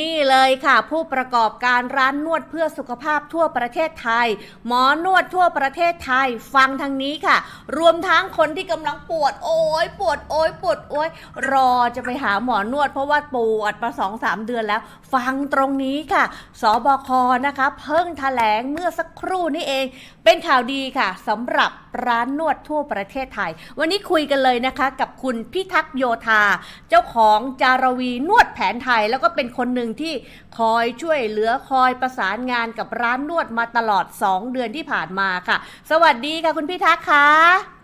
นี่เลยค่ะ ผู้ประกอบการร้านนวดเพื่อสุขภาพทั่วประเทศไทย หมอนวดทั่วประเทศไทย ฟังทางนี้ค่ะ รวมทั้งคนที่กำลังปวดโอ้ยปวดโอ้ยปวดโอ้ยรอจะไปหาหมอนวด เพราะว่าปวดมาสองสามเดือนแล้ว ฟังตรงนี้ค่ะ สบคนะคะ เพิ่งแถลงเมื่อสักครู่นี้เองเป็นข่าวดีค่ะสำหรับร้านนวดทั่วประเทศไทย วันนี้คุยกันเลยนะคะ กับคุณพิทักษ์โยธา เจ้าของจารวีนวดแผนไทย แล้วก็เป็นคนหนึ่งที่คอยช่วยเหลือคอยประสานงานกับร้านนวดมาตลอด 2 เดือนที่ผ่านมาค่ะ สวัสดีค่ะคุณพิทักษ์ค่ะ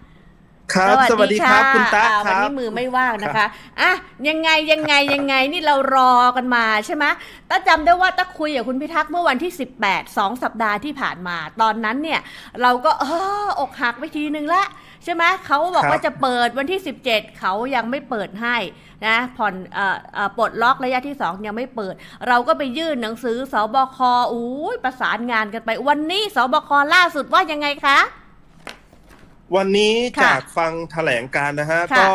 ครับสวัสดีครับคุณตาอ่าควันรับนี้มือไม่ว่างนะคะอะยังไงยังไงยังไงนี่เรารอกันมาใช่ไหมต้าจำได้ว่าต้าคุยกับคุณพิทักษ์เมื่อวันที่ 18 2 สัปดาห์ที่ผ่านมา ตอนนั้นเนี่ย เราก็เอออกหักไปทีนึงละใช่ไหมเขาบอกครับว่าจะเปิดวันที่ 17 เขายังไม่เปิดให้นะผ่อนเอ่อเอ่อปลดล็อกระยะที่ 2 ยังไม่เปิด เราก็ไปยื่นหนังสือสบคอู้ยประสานงานกันไป วันนี้สบคล่าสุดว่ายังไงคะ วันนี้ค่ะจากฟังแถลงการนะฮะ ค่ะก็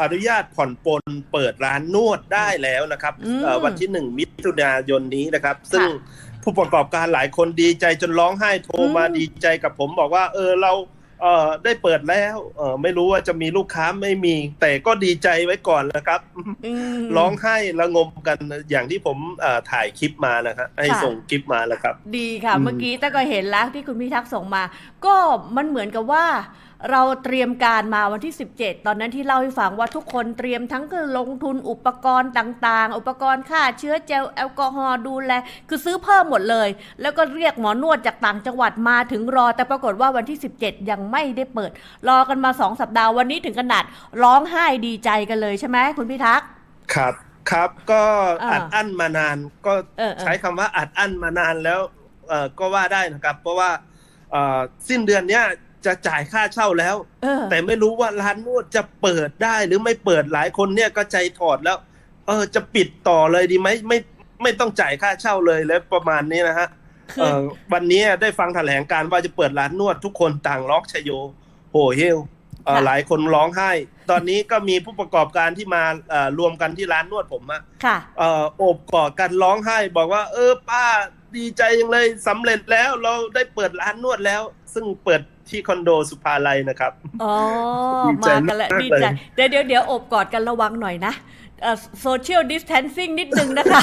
อนุญาตผ่อนปลนเปิดร้านนวดได้แล้วนะครับอืมเอ่อวันที่หนึ่งมิถุนายนนี้นะครับ ซึ่งค่ะผู้ประกอบการหลายคนดีใจจนร้องไห้โทรมาอืม ดีใจกับผมบอกว่า เออเราเอ่อได้เปิดแล้วเออไม่รู้ว่าจะมีลูกค้าไม่มี แต่ก็ดีใจไว้ก่อนนะครับอืมร้องไห้ระงมกันอย่างที่ผมเอ่อถ่ายคลิปมานะครับให้ค่ะ ส่งคลิปมาแล้วครับ ดีค่ะ อืม เมื่อกี้แต่ก็เห็นแล้วที่คุณพิทักษ์ส่งมา ก็มันเหมือนกับว่า เราเตรียมการมาวันที่ 17 ตอนนั้นที่เล่าให้ฟังว่าทุกคนเตรียมทั้งคือลงทุนอุปกรณ์ต่างๆ อุปกรณ์ฆ่าเชื้อเจลแอลกอฮอล์ดูแล คือซื้อเพิ่มหมดเลย แล้วก็เรียกหมอนวดจากต่างจังหวัดมาถึงรอ แต่ปรากฏว่าวันที่ 17 ยังไม่ได้เปิด รอกันมา 2 สัปดาห์วันนี้ถึงขนาดร้องไห้ดีใจกันเลยใช่ไหมคุณพิทักษ์ครับครับก็อ่าอัดอั้นมานานก็เออเออใช้คำว่าอัดอั้นมานานแล้วเอ่อก็ว่าได้นะครับ เพราะว่าเอ่อสิ้นเดือนเนี้ย จะจ่ายค่าเช่าแล้วเออแต่ไม่รู้ว่าร้านนวดจะเปิดได้หรือไม่เปิดหลายคนเนี่ยก็ใจถอดแล้ว เออจะปิดต่อเลยดีไหมไม่ไม่ต้องจ่ายค่าเช่าเลยแล้วประมาณนี้นะฮะคือเอ่อวันนี้ได้ฟังแถลงการว่าจะเปิดร้านนวดทุกคนต่างร้องชยโยโหเฮลเอ่อค่ะหลายคนร้องไห้ ตอนนี้ก็มีผู้ประกอบการที่มาเอ่อรวมกันที่ร้านนวดผมอะค่ะเอ่อโอบกอดกันร้องไห้ บอกว่า เออป้าดีใจยังเลยสำเร็จแล้วเราได้เปิดร้านนวดแล้ว ซึ่งเปิด ที่คอนโดสุภาลัยนะครับ อ๋อดีใจมากันแล้วมากดีเลยใจ เดี๋ยวเดี๋ยวเดี๋ยวอบกอดกันระวังหน่อยนะโซเชียลดิส a ทนซิ่งนิดนึงนะคะ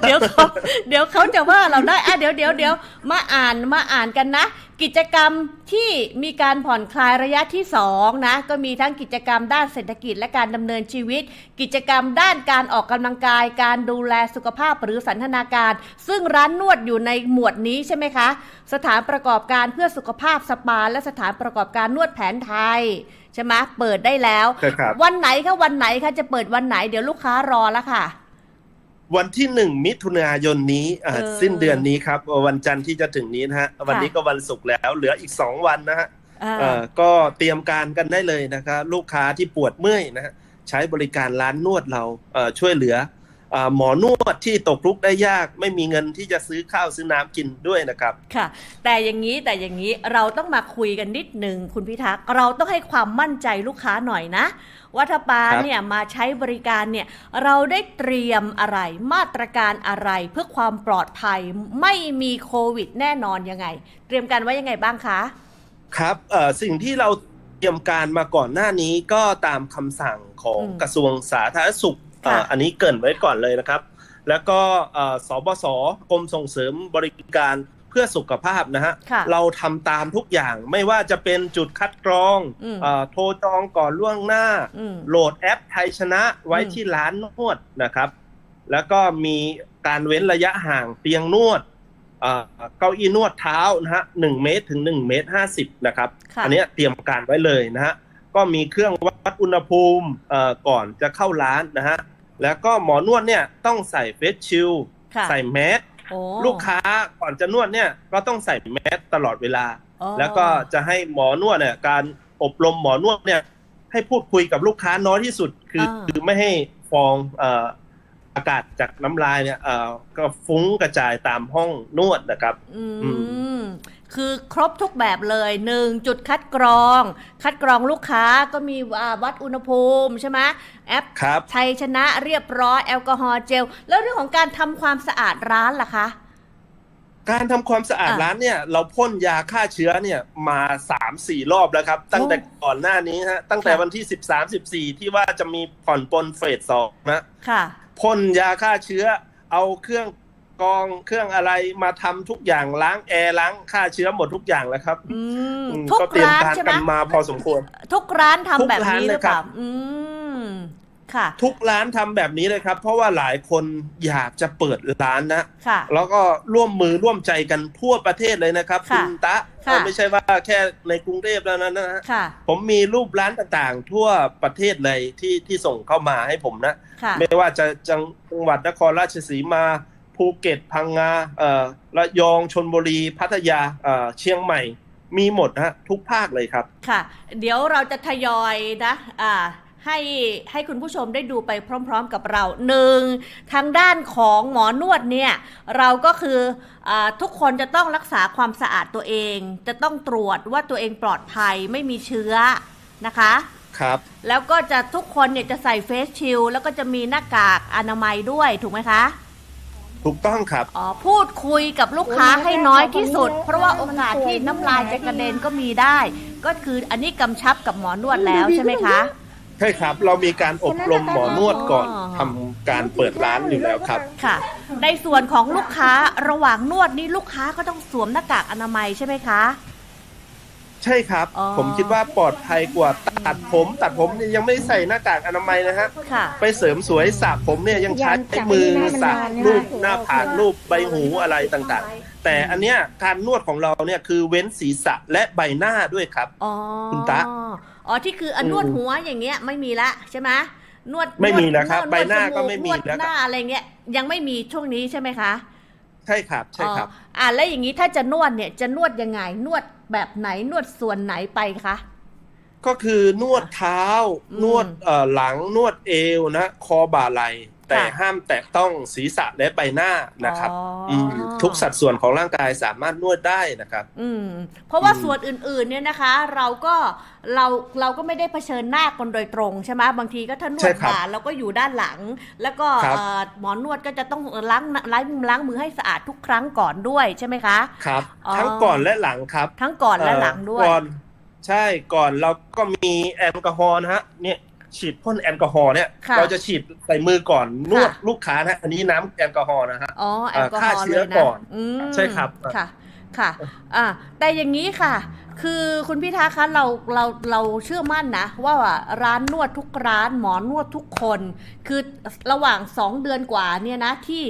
เดี๋ยวเขาเดี๋ยวเขาจะว่าเราได้อะเดี๋ยวเดี๋ยวเดี๋ยวมาอ่านมาอ่านกันนะ กิจกรรมที่มีการผ่อนคลายระยะที่2นะก็มีทั้งกิจกรรมด้านเศรษฐกิจและการดำเนินชีวิต กิจกรรมด้านการออกกำลังกาย การดูแลสุขภาพหรือสันทนาการ ซึ่งร้านนวดอยู่ในหมวดนี้ใช่ไหมคะ สถานประกอบการเพื่อสุขภาพสปา และสถานประกอบการนวดแผนไทยใช่ไหมเปิดได้แล้วครับวันไหนคะวันไหนคะจะเปิดวันไหนเดี๋ยวลูกค้ารอแล้วค่ะ วันที่หนึ่งมิถุนายนนี้อ่าเออ สิ้นเดือนนี้ครับ วันจันทร์ที่จะถึงนี้นะฮะ วันนี้ก็วันศุกร์แล้ว เหลืออีกสองวันนะฮะอ่าเอ่อก็เตรียมการกันได้เลยนะครับลูกค้าที่ปวดเมื่อยนะฮะใช้บริการร้านนวดเราเอ่อช่วยเหลือเอ่อ หมอนวดที่ตกทุกข์ได้ยาก ไม่มีเงินที่จะซื้อข้าวซื้อน้ำกินด้วยนะครับ ค่ะ แต่อย่างนี้แต่อย่างนี้เราต้องมาคุยกันนิดหนึ่งคุณพิทักษ์เราต้องให้ความมั่นใจลูกค้าหน่อยนะว่าถ้าปาครับเนี่ยมาใช้บริการเนี่ยเราได้เตรียมอะไรมาตรการอะไรเพื่อความปลอดภัยไม่มีโควิดแน่นอนยังไง เตรียมการไว้ยังไงบ้างคะครับเอ่อสิ่งที่เราเตรียมการมาก่อนหน้านี้ก็ตามคำสั่งของอืมกระทรวงสาธารณสุขค่ะเอ่ออันนี้เกรินไว้ก่อนเลยนะครับ แล้วก็เอ่อสบสกรมส่งเสริมบริการเพื่อสุขภาพนะฮะค่ะเราทำตามทุกอย่างไม่ว่าจะเป็นจุดคัดกรองอืมเอ่อโทรจองก่อนล่วงหน้าอืมโหลดแอปไทยชนะไว้อืมที่ร้านนวดนะครับ แล้วก็มีการเว้นระยะห่างเตียงนวดเอ่อเก้าอี้นวดเท้านะฮะหนึ่งเมตรถึงหนึ่งเมตรห้าสิบนะครับค่ะอันเนี้ยเตรียมการไว้เลยนะฮะก็มีเครื่องวัดอุณหภูมิเอ่อก่อนจะเข้าร้านนะฮะ แล้วก็หมอนวดเนี่ยต้องใส่เฟสชิลด์ค่ะใส่แมสโอ้ลูกค้าก่อนจะนวดเนี่ยก็ต้องใส่แมสตลอดเวลาอ๋อแล้วก็จะให้หมอนวดเนี่ยการอบรมหมอนวดเนี่ยให้พูดคุยกับลูกค้าน้อยที่สุด คืออาคือไม่ให้ฟองเอ่ออากาศจากน้ำลายเนี่ยเอ่อก็ฟุ้งกระจายตามห้องนวดนะครับ อือืม คือครบทุกแบบเลยหนึ่งจุดคัดกรอง คัดกรองลูกค้าก็มีอ่าวัดอุณหภูมิใช่ไหมแอปครับไทยชนะเรียบร้อยแอลกอฮอล์เจล แล้วเรื่องของการทำความสะอาดร้านล่ะคะ การทำความสะอาดอะร้านเนี่ย เราพ่นยาฆ่าเชื้อเนี่ยมาสามสี่รอบแล้วครับ ตั้งแต่ก่อนหน้านี้ฮะตั้งแต่ค่ะวันที่สิบสามสิบสี่ที่ว่าจะมีผ่อนปลนเฟสสองนะค่ะพ่นยาฆ่าเชื้อเอาเครื่อง กรองเครื่องอะไรมาทำทุกอย่างล้างแอร์ล้างฆ่าเชื้อหมดทุกอย่างแล้วครับอืมอืมทุกก็เตรียมร้านการใช่ไหมกันมาพอสมควร ทุกร้านทำทุกแบบร้านนี้หเลยรือเปล่าครับอืมค่ะ ทุกร้านทำแบบนี้เลยครับ เพราะว่าหลายคนอยากจะเปิดร้านนะค่ะแล้วก็ร่วมมือร่วมใจกันทั่วประเทศเลยนะครับค่ะณตะค่ะเออไม่ใช่ว่าแค่ในกรุงเทพแล้วนะนะฮะค่ะผมมีรูปร้านต่างๆ ทั่วประเทศเลยที่ที่ส่งเข้ามาให้ผมนะค่ะไม่ว่าจะจังหวัดนครราชสีมา ภูเก็ตพังงาเอ่อระยองชนบุรีพัทยาเอ่อเชียงใหม่ มีหมดนะฮะทุกภาคเลยครับ ค่ะ เดี๋ยวเราจะทยอยนะอ่าให้ให้คุณผู้ชมได้ดูไปพร้อม ๆ กับเราหนึ่งทางด้านของหมอนวดเนี่ยเราก็คืออาทุกคนจะต้องรักษาความสะอาดตัวเอง จะต้องตรวจว่าตัวเองปลอดภัยไม่มีเชื้อนะคะครับแล้วก็จะทุกคนเนี่ยจะใส่เฟสชิลแล้วก็จะมีหน้ากากอนามัยด้วยถูกไหมคะ ถูกต้องครับ อ๋อพูดคุยกับลูกค้าให้น้อยที่สุด เพราะว่าโอกาสที่น้ำลายจะกระเด็นก็มีได้ ก็คืออันนี้กำชับกับหมอนวดแล้วใช่ไหมคะ ใช่ครับ เรามีการอบรมหมอนวดก่อนอ๋อทำการเปิดร้านอยู่แล้วครับ ค่ะ ในส่วนของลูกค้าระหว่างนวดนี่ลูกค้าก็ต้องสวมหน้ากากอนามัยใช่ไหมคะ ใช่ครับ อ๋อ ผมคิดว่าปลอดภัยกว่าตัดผม ตัดผมเนี่ยยังไม่ใส่หน้ากากอนามัยนะฮะ ค่ะ ไปเสริมสวยสระผมเนี่ยยังใช้มือสระรูปหน้าผากรูปใบหูอะไรต่างๆ แต่อันเนี้ยการนวดของเราเนี่ยคือเว้นศีรษะและใบหน้าด้วยครับ อ๋อคุณตะอ๋อที่คืออนอืมนวดหัวอย่างเงี้ยไม่มีละใช่ไหมนวดไม่มีแล้วครับวดใบหน้าจก็ไม่มีนวดแล้วครับ หน้าอะไรเงี้ยยังไม่มีช่วงนี้ใช่ไหมคะใช่ครับใช่ครับอ๋ออ่าแล้วอย่างนี้ถ้าจะนวดเนี่ยจะนวดยังไง นวดแบบไหนนวดส่วนไหนไปคะก็คือนวดเท้าอืมนวดเอ่อหลังนวดเอวนะ คอบ่าไหล แต่ค่ะห้ามแตะต้องศีรษะและใบหน้านะครับอ๋ออืมทุกสัดส่วนของร่างกายสามารถนวดได้นะครับ อืม เพราะว่าอืมส่วนอื่น ๆ เนี่ยนะคะ เราก็เราเราก็ไม่ได้เผชิญหน้าคนโดยตรงใช่ไหมบางทีก็ถ้านวใช่ดครับบ่าเราก็อยู่ด้านหลัง แล้วก็ครับเอ่อหมอนวดก็จะต้องล้างล้างล้างมือให้สะอาดทุกครั้งก่อนด้วยใช่ไหมคะครับอ๋อทั้งก่อนและหลังครับ ทั้งก่อนและหลังด้วยเอ่อก่อนใช่ก่อนเราก็มีแอลกอฮอล์นะฮะเนี่ย ฉีดพ่นแอลกอฮอล์เนี่ย ค่ะ เราจะฉีดใส่มือก่อนนวดค่ะลูกค้านะอันนี้น้ำแอลกอฮอล์นะฮะ อ๋อแอลกอฮฆ่าอล์เชื้เลอยนะก่อนอืมใช่ครับ ค่ะ ค่ะ อ่าแต่อย่างนี้ค่ะ คือคุณพิธาคะเราเราเราเชื่อมั่นนะ ว่าร้านนวดทุกร้านหมอนวดทุกคน คือระหว่างสองเดือนกว่าเนี่ยนะที่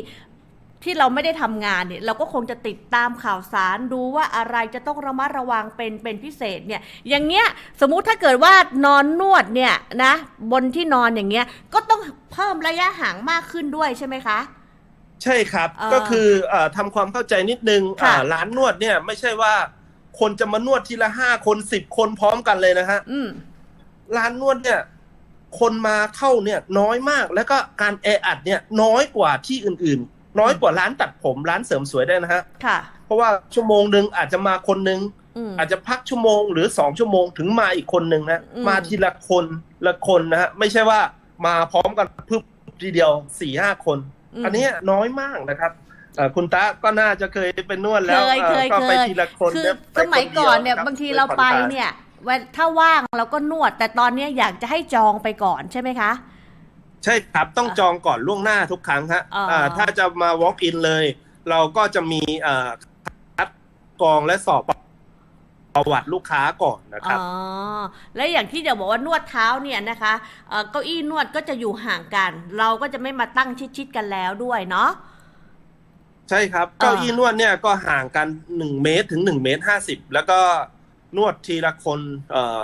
ที่เราไม่ได้ทำงานเนี่ยเราก็คงจะติดตามข่าวสารดูว่าอะไรจะต้องระมัดระวังเป็นเป็นพิเศษเนี่ยอย่างเงี้ยสมมุติถ้าเกิดว่านอนนวดเนี่ยนะบนที่นอนอย่างเงี้ยก็ต้องเพิ่มระยะห่างมากขึ้นด้วยใช่ไหมคะ ใช่ครับเอ่อก็คือเอ่อทำความเข้าใจนิดนึงค่ะ อ่าร้านนวดเนี่ยไม่ใช่ว่า คนจะมานวดทีละห้าคนสิบคนพร้อมกันเลยนะฮะ อืม ร้านนวดเนี่ย คนมาเข้าเนี่ยน้อยมากแล้วก็การแออัดเนี่ยน้อยกว่าที่อื่นๆ น้อยกว่าร้านตัดผมร้านเสริมสวยได้นะฮะค่ะ เพราะว่าชั่วโมงหนึ่งอาจจะมาคนหนึ่งอืมอาจจะพักชั่วโมงหรือสองชั่วโมงถึงมาอีกคนหนึ่งนะอืมมาทีละคนละคนนะฮะไม่ใช่ว่ามาพร้อมกันพึบทีเดียวสี่ห้าคนมอันเนี้ยน้อยมากนะครับเอ่อคุณตาก็น่าจะเคยเป็นนวดแล้วเคยอ่อเคยก็ไปเคยทีละคนคือเนี่ยไปสมัยคดีวก่อนเนี่ยครับบางทีเราไปผ่อคลเนี่ยวันถ้าว่างเราก็นวด แต่ตอนเนี้ยอยากจะให้จองไปก่อนใช่ไหมคะ ใช่ครับต้องจองก่อนล่วงหน้าทุกครั้งฮะอ๋ออ่าถ้าจะมา walk in เลย เราก็จะมีเอ่อคัดกรองและสอบประวัติลูกค้าก่อนนะครับ อ๋อ และอย่างที่จะบอกว่านวดเท้าเนี่ยนะคะเอ่อเก้าอี้นวดก็จะอยู่ห่างกัน เราก็จะไม่มาตั้งชิดๆกันแล้วด้วยเนาะ ใช่ครับอ่าเก้าอี้นวดเนี่ยก็ห่างกันหนึ่งเมตรถึงหนึ่งเมตรห้าสิบแล้วก็นวดทีละคนเอ่อ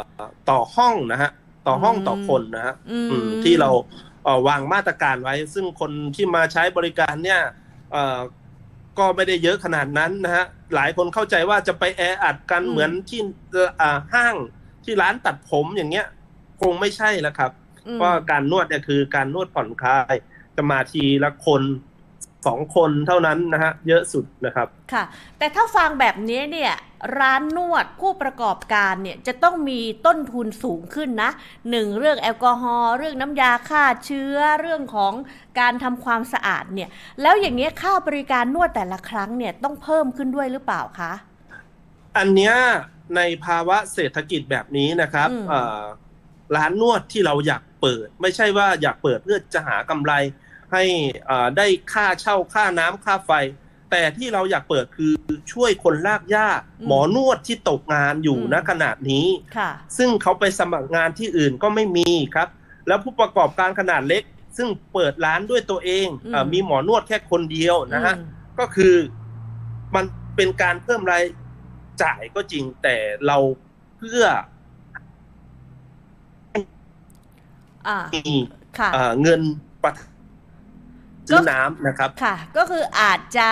ต่อห้องนะฮะต่อห้องต่อคนนะฮะอืมอืมที่เราเอ่อ วางมาตรการไว้ ซึ่งคนที่มาใช้บริการเนี่ยเอ่อก็ไม่ได้เยอะขนาดนั้นนะฮะหลายคนเข้าใจว่าจะไปแออัดกันอืมเหมือนที่อ่าห้างที่ร้านตัดผมอย่างเงี้ยคงไม่ใช่แล้วครับอืมเพราะการนวดเนี่ยคือการนวดผ่อนคลายจะมาทีละคน สองคนเท่านั้นนะฮะเยอะสุดนะครับค่ะ แต่ถ้าฟังแบบนี้เนี่ยร้านนวดผู้ประกอบการเนี่ยจะต้องมีต้นทุนสูงขึ้นนะหนึ่งเรื่องแอลกอฮอล์เรื่องน้ำยาฆ่าเชื้อเรื่องของการทำความสะอาดเนี่ยแล้วอย่างเงี้ยค่าบริการนวดแต่ละครั้งเนี่ยต้องเพิ่มขึ้นด้วยหรือเปล่าคะอันเนี้ยในภาวะเศรษฐกิจแบบนี้นะครับอืมเอ่อร้านนวดที่เราอยากเปิด ไม่ใช่ว่าอยากเปิดเพื่อจะหากำไร ให้เอ่อได้ค่าเช่าค่าน้ำค่าไฟ แต่ที่เราอยากเปิดคือช่วยคนลากหญ้า หมอนวดที่ตกงานอยู่ณขณะนี้ค่ะซึ่งเขาไปสมัครงานที่อื่นก็ไม่มีครับ แล้วผู้ประกอบการขนาดเล็ก ซึ่งเปิดร้านด้วยตัวเองอืมเออมีหมอนวดแค่คนเดียวนะฮะอืมก็คือมันเป็นการเพิ่มรายจ่ายก็จริงแต่เราเพื่ออ่ามีค่ะเอ่อเงินประ ซื้อน้ำนะครับค่ะ ก็คืออาจจะ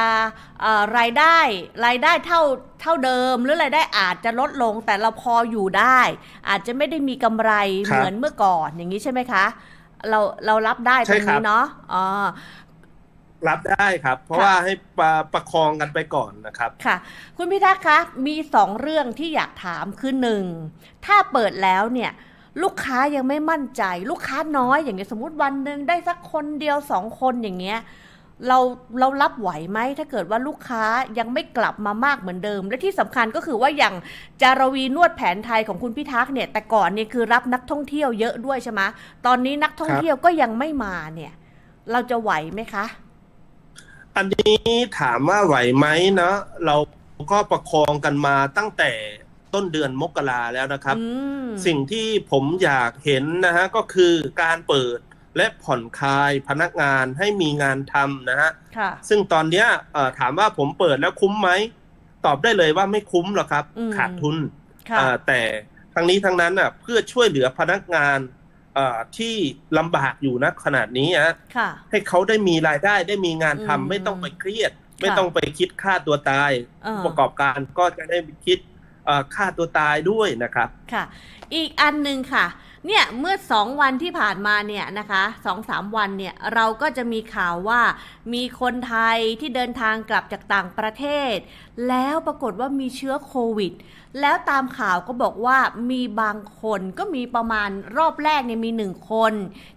เอ่อรายได้รายได้เท่าเท่าเดิม หรือรายได้อาจจะลดลงแต่เราพออยู่ได้ อาจจะไม่ได้มีกำไรครับเหมือนเมื่อก่อนอย่างนี้ใช่ไหมคะ เราเรารับได้ตใช่รงครันี้บเนาะอ๋อรับได้ครับ เพราะค่ะว่าให้ประประคองกันไปก่อนนะครับ ค่ะ คุณพิทักษ์คะมีสองเรื่องที่อยากถามคือหนึ่งถ้าเปิดแล้วเนี่ย ลูกค้ายังไม่มั่นใจ ลูกค้าน้อยอย่างเงี้ยสมมติวันหนึ่งได้สักคนเดียวสองคนอย่างเงี้ยเราเรารับไหวไหมถ้าเกิดว่าลูกค้ายังไม่กลับมามากเหมือนเดิม และที่สำคัญก็คือว่าอย่างจารวีนวดแผนไทยของคุณพิทักษ์เนี่ย แต่ก่อนเนี่ยคือรับนักท่องเที่ยวเยอะด้วยใช่ไหมตอนนี้นักท่องเที่ยวก็ยังไม่มาเนี่ย เราจะไหวไหมคะ อันนี้ถามว่าไหวไหมเนาะเราก็ประคองกันมาตั้งแต่ ต้นเดือนมกราแล้วนะครับอืมสิ่งที่ผมอยากเห็นนะฮะก็คือการเปิดและผ่อนคลายพนักงานให้มีงานทำนะฮะค่ะซึ่งตอนเนี้ยเอ่อถามว่าผมเปิดแล้วคุ้มไหม ตอบได้เลยว่าไม่คุ้มหรอกครับอืมขาดทุนค่ะเอ่อแต่ทั้งนี้ทั้งนั้นอะเพื่อช่วยเหลือพนักงานเอ่อที่ลำบากอยู่นะขนาดนี้ฮะค่ะให้เขาได้มีรายได้ได้มีงานทำอืมไม่ต้องไปเครียด ไม่ต้องไปคิดฆ่าตัวตายเออผู้ประกอบการก็จะได้คิดเอ่อ ฆ่าตัวตายด้วยนะครับ ค่ะ อีกอันหนึ่งค่ะ เนี่ยเมื่อสองวันที่ผ่านมาเนี่ยนะคะสองสามวันเนี่ยเราก็จะมีข่าวว่ามีคนไทยที่เดินทางกลับจากต่างประเทศ แล้วปรากฏว่ามีเชื้อโควิด แล้วตามข่าวก็บอกว่ามีบางคนก็มีประมาณรอบแรกเนี่ยมีหนึ่งคน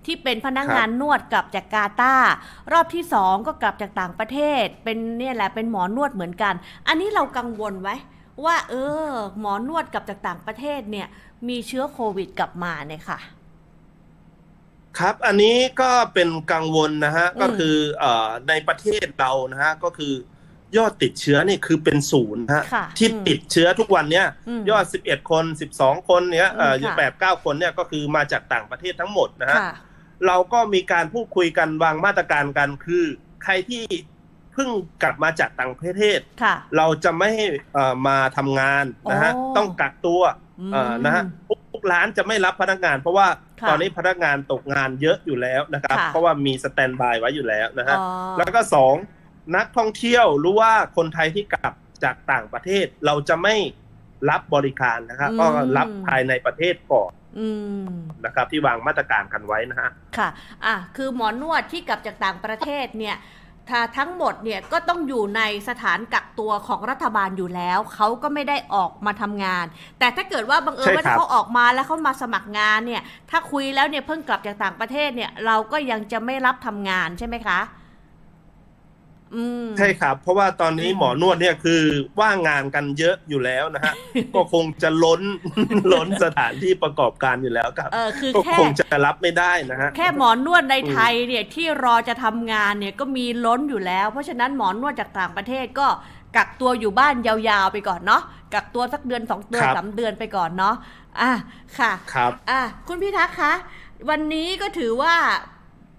ที่เป็นพนักงานนวดกลับจากกาตาร์รอบที่สองก็กลับจากต่างประเทศ เป็นเนี่ยแหละเป็นหมอนวดเหมือนกัน อันนี้เรากังวลไว้ ว่าเออ หมอนวดกลับจากต่างประเทศเนี่ย มีเชื้อโควิดกลับมาเนี่ยค่ะ ครับ อันนี้ก็เป็นกังวลนะฮะอืมก็คือเอ่อในประเทศเรานะฮะ ก็คือยอดติดเชื้อนี่คือเป็นศูนย์ฮะค่ะที่อืมติดเชื้อทุกวันเนี้ยมยอด 11 คน 12 คนเนี้ยเอ่ออืมค่ะแปดเก้าคนเนี่ยก็คือมาจากต่างประเทศทั้งหมดนะฮะค่ะเราก็มีการพูดคุยกันวางมาตรการกันคือใครที่เพิ่งกลับมาจากต่างประเทศ ค่ะ เราจะไม่ให้เอ่อมาทำงานนะฮะโอ้ต้องกักตัวเอ่อนะฮะทุกทุกร้านจะไม่รับพนักงาน เพราะว่าค่ะตอนนี้พนักงานตกงานเยอะอยู่แล้วนะครับ ค่ะ เพราะว่ามีสแตนบายไว้อยู่แล้วนะฮะ อ๋อ แล้วก็สองนักท่องเที่ยวหรือว่าคนไทยที่กลับจากต่างประเทศ เราจะไม่รับบริการนะครับอืม ก็รับภายในประเทศก่อนอืม นะครับ ที่วางมาตรการกันไว้นะฮะ ค่ะ อะ คือหมอนวดที่กลับจากต่างประเทศเนี่ยถ้า ทั้งหมดเนี่ยก็ต้องอยู่ในสถานกักตัวของรัฐบาลอยู่แล้ว เขาก็ไม่ได้ออกมาทำงาน แต่ถ้าเกิดว่าบังเอิญใช่ว่าครับถ้าเขาออกมาแล้วเขามาสมัครงานเนี่ย ถ้าคุยแล้วเนี่ยเพิ่งกลับจากต่างประเทศเนี่ยเราก็ยังจะไม่รับทำงานใช่ไหมคะอืม ใช่ครับ เพราะว่าตอนนี้อืมหมอนวดเนี่ยคือว่างงานกันเยอะอยู่แล้วนะฮะ ก็คงจะล้นล้นสถานที่ประกอบการอยู่แล้วครับเออคือก็แค่คงจะรับไม่ได้นะฮะแค่หมอนวดในไทยเนี่ยที่รอจะทำงานเนี่ยก็มีล้นอยู่แล้ว เพราะฉะนั้นหมอนวดจากต่างประเทศก็กักตัวอยู่บ้านยาวๆไปก่อนเนาะกักตัวสักเดือนสองเดือนครับสามเดือนไปก่อนเนาะอะค่ะครับอะคุณพิทักษ์คะวันนี้ก็ถือว่า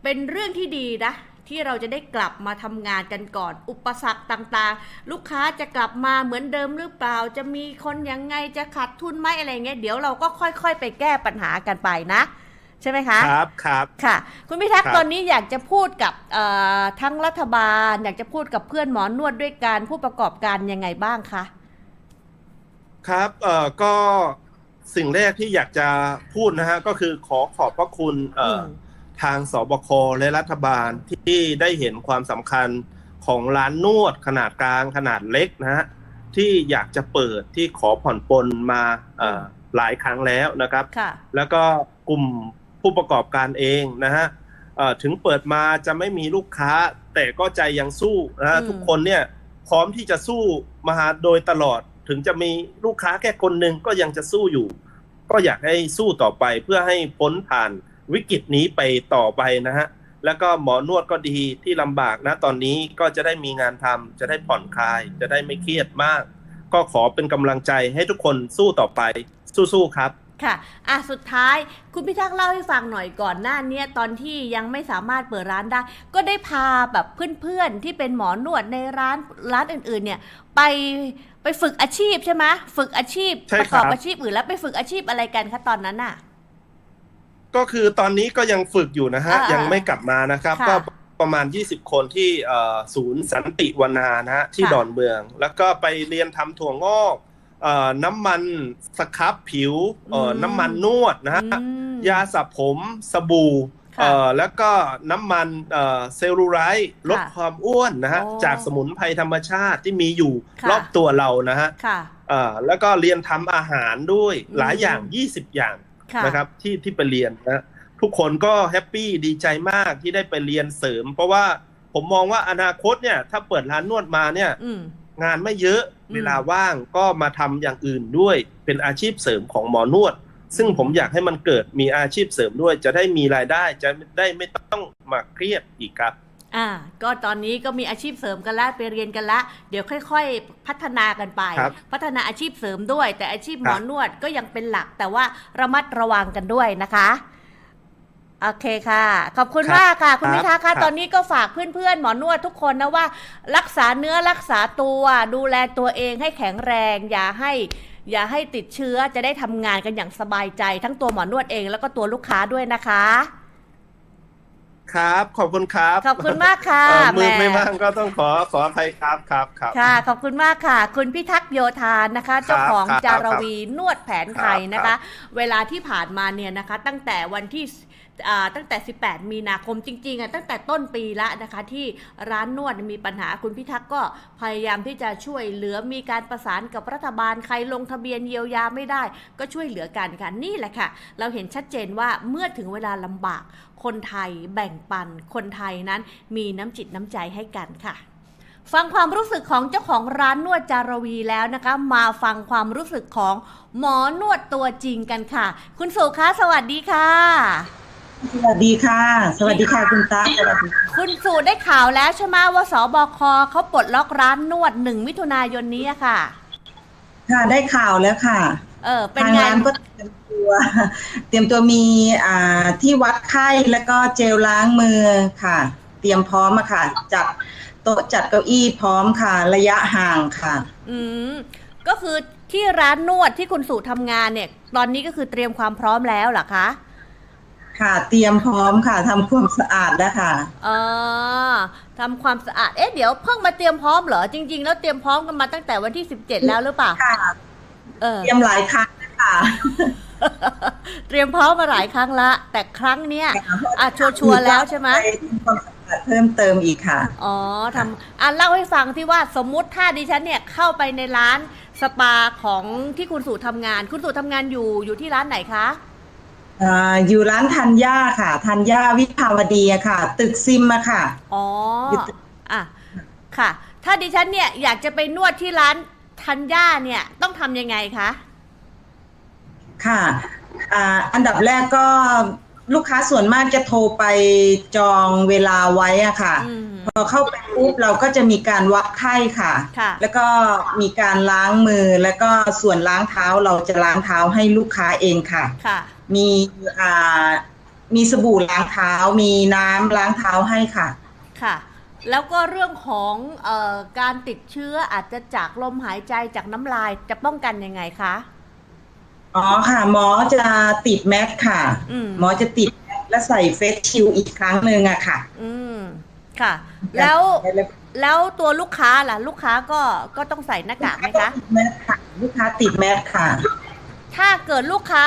เป็นเรื่องที่ดีนะ ที่เราจะได้กลับมาทำงานกันก่อน อุปสรรคต่างๆ ลูกค้าจะกลับมาเหมือนเดิมหรือเปล่า จะมีคนยังไงจะขาดทุนไหมอะไรเงี้ยเดี๋ยวเราก็ค่อยๆ ไปแก้ปัญหากันไปนะใช่ไหมคะครับครับค่ะ คุณพิทักษ์ครับตอนนี้อยากจะพูดกับเอ่อทั้งรัฐบาล อยากจะพูดกับเพื่อนหมอนวดด้วยการผู้ประกอบการยังไงบ้างคะครับเอ่อก็สิ่งแรกที่อยากจะพูดนะฮะก็คือขอขอบพระคุณเอ่ออ ทางสบคและรัฐบาลที่ได้เห็นความสำคัญของร้านนวดขนาดกลางขนาดเล็กนะฮะที่อยากจะเปิดที่ขอผ่อนปลนมาเอ่อหลายครั้งแล้วนะครับค่ะแล้วก็กลุ่มผู้ประกอบการเองนะฮะเอ่อถึงเปิดมาจะไม่มีลูกค้า แต่ก็ใจยังสู้นะฮะอืมทุกคนเนี่ยพร้อมที่จะสู้มาโดยตลอด ถึงจะมีลูกค้าแค่คนหนึ่งก็ยังจะสู้อยู่ ก็อยากให้สู้ต่อไปเพื่อให้พ้นผ่าน วิกฤตนี้ไปต่อไปนะฮะแล้วก็หมอนวดก็ดีที่ลำบากนะตอนนี้ก็จะได้มีงานทำจะได้ผ่อนคลาย จะได้ไม่เครียดมาก ก็ขอเป็นกำลังใจให้ทุกคนสู้ต่อไป สู้ๆครับค่ะ อะ สุดท้ายคุณพิทักษ์เล่าให้ฟังหน่อยก่อนหน้าเนี้ยตอนที่ยังไม่สามารถเปิดร้านได้ ก็ได้พาแบบเพื่อนๆ ที่เป็นหมอนวดในร้านร้านอื่น ๆ เนี่ย ไปไปฝึกอาชีพใช่ไหมฝึกอาชีพใช่ประคกรัอบบอาชีพอื่นแล้วไปฝึกอาชีพอะไรกันคะตอนนั้นน่ะ ก็คือตอนนี้ก็ยังฝึกอยู่นะฮะ อ่าๆยังไม่กลับมานะครับ ค่ะก็ประมาณ 20 คนที่เอ่อศูนย์สันติวนานะฮะที่ค่ะ ดอนเมือง แล้วก็ไปเรียนทำถั่วงอกเอ่อน้ำมันสครับผิวเอ่ออม น้ำมันนวดนะฮะ อืม ยาสระผมสบู่ค่ะเอ่อแล้วก็น้ำมันเอ่อเซลลูไรต์ลดค่ะความอ้วนนะฮะ โอ้จากสมุนไพรธรรมชาติที่มีอยู่ค่ะ รอบตัวเรานะฮะค่ะ เอ่อแล้วก็เรียนทำอาหารด้วยอืมหลายอย่าง 20 อย่างค่ะ นะครับที่ที่ไปเรียนนะทุกคนก็แฮปปี้ดีใจมากที่ได้ไปเรียนเสริม เพราะว่าผมมองว่าอนาคตเนี่ย ถ้าเปิดร้านนวดมาเนี่ยอืมงานไม่เยอะอืมเวลาว่างก็มาทำอย่างอื่นด้วย เป็นอาชีพเสริมของหมอนวด ซึ่งผมอยากให้มันเกิดมีอาชีพเสริมด้วย จะได้มีรายได้จะได้ไม่ต้องมาเครียดอีกครับ อ่าก็ตอนนี้ก็มีอาชีพเสริมกันแล้วไปเรียนกันแล้วเดี๋ยวค่อย ๆ พัฒนากันไป ครับพัฒนาอาชีพเสริมด้วย แต่อาชีพหคมรัอบนวดก็ยังเป็นหลัก แต่ว่าระมัดระวังกันด้วยนะคะโอเคค่ะ ขอบคุณครับมากค่ะ คุณครับพิทักษ์ครัค่ะบ ตอนนี้ก็ฝากเพื่อนๆ หมอนวดทุกคนนะว่า รักษาเนื้อรักษาตัว ดูแลตัวเองให้แข็งแรง อย่าให้ อย่าให้ติดเชื้อจะได้ทำงานกันอย่างสบายใจ ทั้งตัวหมอนวดเองแล้วก็ตัวลูกค้าด้วยนะคะ ครับ ขอบคุณครับขอบคุณมากค่ะเอ่อมือแหไม่ว่างก็ต้องขอขออภัยครับครับครับ ค่ะ ขอบคุณมากค่ะ คุณพิทักษ์โยธานนะคะ เจ้าของครับจารวีนวดแผนไทยนะครัคะ บเวลาที่ผ่านมาเนี่ยนะคะ ตั้งแต่วันที่อ่า ตั้งแต่ 18 มีนาคมจริงๆอะตั้งแต่ต้นปีละนะคะ ที่ร้านนวดมีปัญหาคุณพิทักษ์ก็พยายามที่จะช่วยเหลือมีการประสานกับรัฐบาลใครลงทะเบียนเยียวยาไม่ได้ ก็ช่วยเหลือกันค่ะนี่แหละค่ะ เราเห็นชัดเจนว่าเมื่อถึงเวลาลำบาก คนไทยแบ่งปัน คนไทยนั้นมีน้ำจิตน้ำใจให้กันค่ะฟังความรู้สึกของเจ้าของร้านนวดจารวีแล้วนะคะ มาฟังความรู้สึกของหมอนวดตัวจริงกันค่ะ คุณสุคะสวัสดีค่ะ สวัสดีค่ะ สวัสดีค่ะคุณตาสวัสดีค่ะคุณสุได้ข่าวแล้วใช่ไหมว่าสบคเขาปลดล็อกร้านนวดหนึ่งมิถุนายนนี้อะค่ะ ค่ะได้ข่าวแล้วค่ะ เออ เป็นทางไง ร้านก็เตรียมตัว เตรียมตัวมีอ่าที่วัดไข้แล้วก็เจลล้างมือค่ะ เตรียมพร้อมอะค่ะ จัดโต๊ะจัดเก้าอี้พร้อมค่ะ ระยะห่างค่ะ อืม ก็คือที่ร้านนวดที่คุณสุทำงานเนี่ย ตอนนี้ก็คือเตรียมความพร้อมแล้วเหรอคะ ค่ะ เตรียมพร้อมค่ะทำความสะอาดแล้วค่ะเออทำความสะอาด เอ๊ะ เดี๋ยวเพิ่งมาเตรียมพร้อมเหรอ จริง ๆ แล้วเตรียมพร้อมกันมาตั้งแต่วันที่ 17 แล้วหรือเปล่า ค่ะ เออ เตรียมหลายครั้งแล้วค่ะเตรียมพร้อมมาหลายครั้งละ แต่ครั้งเนี้ยอะชัวร์ๆแล้วใช่ไหม ปทำความสะอาดเพิ่มเติมอีกค่ะ อ๋อทำอะเล่าให้ฟังที่ว่าสมมุติถ้าดิฉันเนี่ยเข้าไปในร้านสปาของที่คุณสู่ทำงาน คุณสู่ทำงานอยู่อยู่ที่ร้านไหนคะ อ่าอยู่ร้านธัญญาค่ะธัญญาวิภาวดีอะค่ะ ตึกซิมอะค่ะ อ๋ออยู่ตึกอะ ค่ะ ถ้าดิฉันเนี่ยอยากจะไปนวดที่ร้านทัญญาเนี่ยต้องทำยังไงคะ ค่ะอ่าอันดับแรกก็ลูกค้าส่วนมากจะโทรไปจองเวลาไว้อะค่ะ อืม พอเข้าไปปุ๊บเราก็จะมีการวัดไข้ค่ะ ค่ะ แล้วก็มีการล้างมือแล้วก็ส่วนล้างเท้าเราจะล้างเท้าให้ลูกค้าเองค่ะ ค่ะ มีอ่ามีสบู่ล้างเท้า มีน้ำล้างเท้าให้ค่ะ ค่ะ แล้วก็เรื่องของเอ่อการติดเชื้ออาจจะจากลมหายใจจากน้ำลายจะป้องกันยังไงคะ อ๋อค่ะ หมอจะติดแมสค่ะ อืม หมอจะติดแมสและใส่เฟสชิลด์อีกครั้งหนึ่งอะค่ะอืม ค่ะ แล้ว แล้วตัวลูกค้าล่ะ ลูกค้าก็ก็ต้องใส่หน้ากากไหมคะ ติดแมสค่ะ ลูกค้าติดแมสค่ะ ถ้าเกิดลูกค้า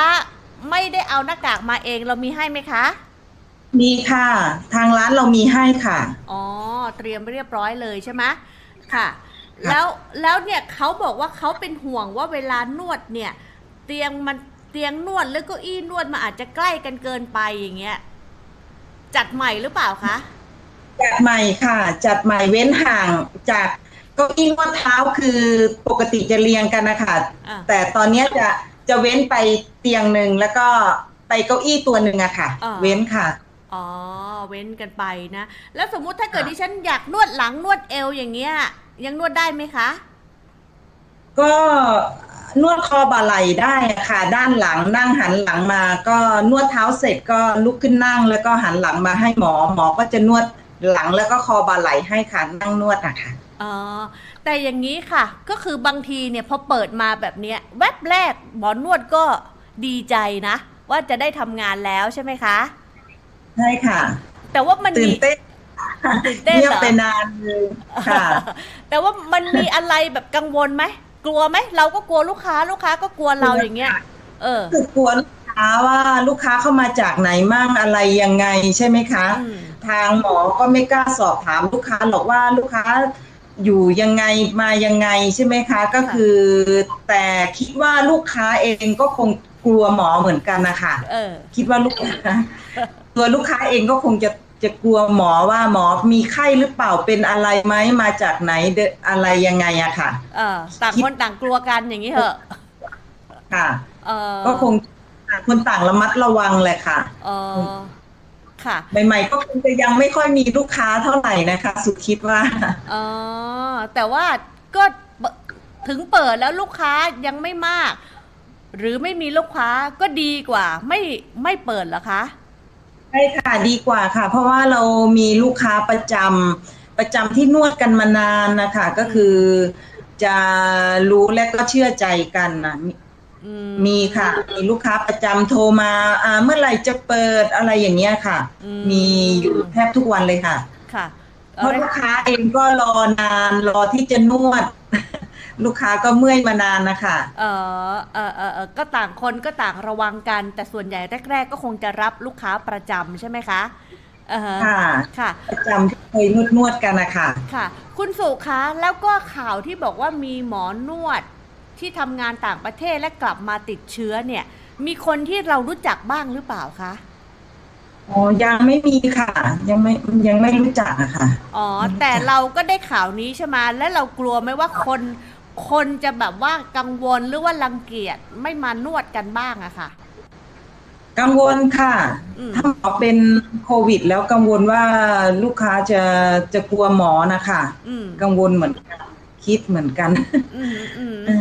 ไม่ได้เอาหน้ากากมาเองเรามีให้ไหมคะ มีค่ะ ทางร้านเรามีให้ค่ะ อ๋อ เตรียมเรียบร้อยเลยใช่ไหมค่ะ แล้วแล้วเนี่ยเขาบอกว่าเขาเป็นห่วงว่าเวลานวดเนี่ย เตียงมันเตียงนวดแล้วเก็อี้นวดมันอาจจะใกล้กันเกินไปอย่างเงี้ยจัดใหม่หรือเปล่าคะจัดใหม่ค่ะ จัดใหม่เว้นห่างจากเก้าอี้นวดเท้าคือปกติจะเรียงกันนะคะอะแต่ตอนเนี้ยจะ จะเว้นไปเตียงหนึ่งแล้วก็ไปเก้าอี้ตัวหนึ่งอะค่ะเว้นค่ะ อ๋อ เว้นกันไปนะ แล้วสมมุติถ้าเกิดค่ะ ดิฉันอยากนวดหลังนวดเอวอย่างเงี้ย ยังนวดได้ไหมคะ ก็นวดคอบ่าไหล่ได้อะค่ะ ด้านหลังนั่งหันหลังมา ก็นวดเท้าเสร็จก็ลุกขึ้นนั่ง แล้วก็หันหลังมาให้หมอ หมอก็จะนวดหลังแล้วก็คอบ่าไหล่ให้ค่ะนั่งนวดอะค่ะ อ๋อแต่อย่างนี้ค่ะ ก็คือบางทีเนี่ยพอเปิดมาแบบเนี้ยแวบแรกหมอนวดก็ดีใจนะ ว่าจะได้ทำงานแล้วใช่ไหมคะ ใช่ค่ะ แต่ว่ามันตื่มี นเต้นตื่นเต้นเงียบเหรอไปนานเลยค่ะ แต่ว่ามันมีอะไรแบบกังวลไหมกลัวไหมเราก็กลัวลูกค้าลูกค้าก็กลัวเราอย่างเงี้ย เออ คือกลัวลูกค้าว่าลูกค้าเข้ามาจากไหนมั่งอะไรยังไงใช่ไหมคะ อืม ทางหมอก็ไม่กล้าสอบถามลูกค้าหรอกว่าลูกค้า อยู่ยังไงมายังไงใช่ไหมคะ ก็คือ แต่คิดว่าลูกค้าเองก็คงกลัวหมอเหมือนกันนะคะเออคิดว่าลูกค้าตัวลูกค้าเองก็คงจะจะกลัวหมอว่าหมอมีไข้หรือเปล่าเป็นอะไรไหมมาจากไหนเดอะอะไรยังไงอะค่ะเออต่างคนต่างกลัวกันอย่างนี้เหอะค่ะเออก็คงต่างคนต่างระมัดระวังแหละค่ะเออ ค่ะ ใหม่ ๆ ก็คงจะยังไม่ค่อยมีลูกค้าเท่าไหร่นะคะ สุดคิดว่า อ๋อ แต่ว่าก็เปถึงเปิดแล้วลูกค้ายังไม่มาก หรือไม่มีลูกค้าก็ดีกว่า ไม่ไม่เปิดเหรอคะใช่ค่ะดีกว่าค่ะ เพราะว่าเรามีลูกค้าประจำประจำที่นวดกันมานานนะคะ ก็คือจะรู้และก็เชื่อใจกันนะ มีอืมีค่ะ มีลูกค้าประจำโทรมาอ่าเมื่อไหร่จะเปิดอะไรอย่างเงี้ยค่ะ อืมีอยู่แทบทุกวันเลยค่ะ ค่ะเพราะลูกค้าเองก็รอนานรอที่จะนวด ลูกค้าก็เมื่อยมานานนะคะ เออเออเออเออก็ต่างคนก็ต่างระวังกัน แต่ส่วนใหญ่แรก ๆ ก็คงจะรับลูกค้าประจำใช่ไหมคะเออฮะค่ะ ค่ะ ประจำที่เคยนวดนวดๆกันนะคะค่ะ คุณสุคะแล้วก็ข่าวที่บอกว่ามีหมอนวด ที่ทำงานต่างประเทศและกลับมาติดเชื้อเนี่ย มีคนที่เรารู้จักบ้างหรือเปล่าคะ อ๋อ ยังไม่มีค่ะ ยังไม่ยังไม่รู้จักอะค่ะ อ๋อไม่รู้จักแต่เราก็ได้ข่าวนี้ใช่ไหมและเรากลัวไหมว่าคนคนจะแบบว่ากังวลหรือว่ารังเกียจไม่มานวดกันบ้างอะค่ะ กังวลค่ะ อืม ถ้าหมอเป็นโควิด แล้วกังวลว่าลูกค้าจะจะกลัวหมอนะคะ อืมกังวลเหมือนกัน คิดเหมือนกัน อืมอืมเออ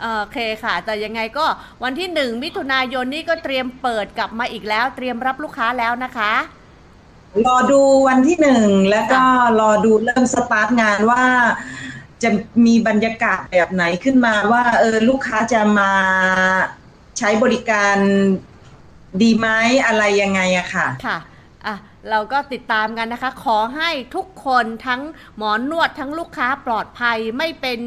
โอเคค่ะ แต่ยังไงก็วันที่หนึ่งมิถุนายนนี่ก็เตรียมเปิดกลับมาอีกแล้ว เตรียมรับลูกค้าแล้วนะคะ รอดูวันที่หนึ่งแล้วก็รอดูเริ่มสตาร์ทงานว่า จะมีบรรยากาศแบบไหนขึ้นมาว่าเออลูกค้าจะมาใช้บริการดีไหมอะไรยังไงอะค่ะ ค่ะอะเราก็ติดตามกันนะคะ ขอให้ทุกคนทั้งหมอนวดทั้งลูกค้าปลอดภัยไม่เป็น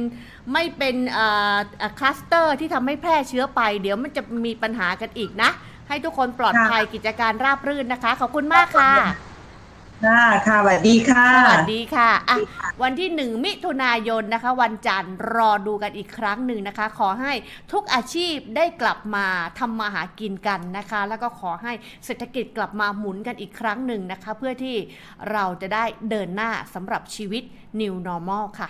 ไม่เป็นเอ่อคลัสเตอร์ที่ทำให้แพร่เชื้อไป เดี๋ยวมันจะมีปัญหากันอีกนะ ให้ทุกคนปลอดภัยกิจการราบรื่นนะคะ ขอบคุณมากค่ะ ค่ะค่ะสวัสดีค่ะสวัสดีค่ะอะ วันที่หนึ่งมิถุนายนนะคะ วันจันทร์รอดูกันอีกครั้งหนึ่งนะคะ ขอให้ทุกอาชีพได้กลับมาทำมาหากินกันนะคะ แล้วก็ขอให้เศรษฐกิจกลับมาหมุนกันอีกครั้งหนึ่งนะคะ เพื่อที่เราจะได้เดินหน้าสำหรับชีวิต New Normal ค่ะ